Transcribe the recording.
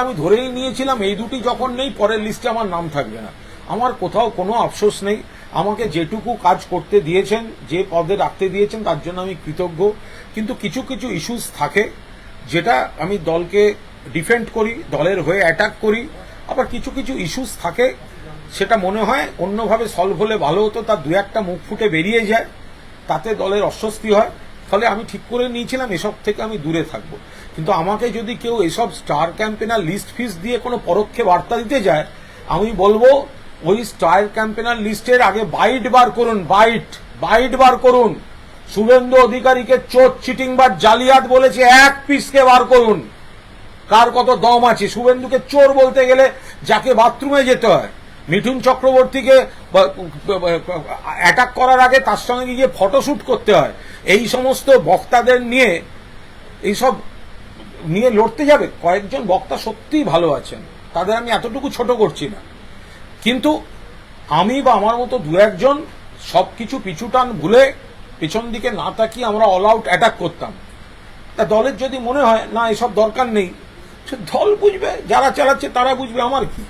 আমি ধরেই নিয়েছিলাম, এই দুটি যখন নেই, পরের লিস্টে আমার নাম থাকবে না। আমার কোথাও কোনো আফসোস নেই। আমাকে যেটুকু কাজ করতে দিয়েছেন, যে পদে রাখতে দিয়েছেন, তার জন্য আমি কৃতজ্ঞ। কিন্তু কিছু কিছু ইস্যুস থাকে, যেটা আমি দলকে ডিফেন্ড করি, দলের হয়ে অ্যাটাক করি। আবার কিছু কিছু ইস্যুস থাকে, সেটা মনে হয় অন্যভাবে সলভ হলে ভালো হতো। তার দু একটা মুখ ফুটে বেরিয়ে যায়, তাতে দলের অস্বস্তি হয়। ফলে আমি ঠিক করে নিয়েছিলাম, এসব থেকে আমি দূরে থাকব। কিন্তু আমাকে যদি কেউ এসব স্টার ক্যাম্পেনার লিস্ট ফিস দিয়ে কোনো পরোক্ষে বার্তা দিতে যায়, আমি বলব, ওই স্টার ক্যাম্পেনার লিস্টের আগে বাইট বার করুন, বাইট বাইট বার করুন। শুভেন্দু অধিকারীকে চোর চিটিং বা জালিয়াত বলেছে, এক পিসকে বার করুন। কার কত দম আছে? শুভেন্দুকে চোর বলতে গেলে যাকে বাথরুমে যেতে হয়, মিঠুন চক্রবর্তীকে অ্যাটাক করার আগে তার সঙ্গে গিয়ে ফটোশ্যুট করতে হয়। এই সমস্ত বক্তাদের নিয়ে, এইসব নিয়ে লড়তে যাবে? কয়েকজন বক্তা সত্যিই ভালো আছেন। তাদের আমি এতটুকু ছোট করছি না। কিন্তু আমি বা আমার মতো দু একজন সব কিছু পিছুটান ভুলে পেছন দিকে না তাকিয়ে আমরা অল আউট অ্যাটাক করতাম। তা দলের যদি মনে হয়, না, এসব দরকার নেই। সে দল বুঝবে, যারা চালাচ্ছে তারা বুঝবে, আমার কি?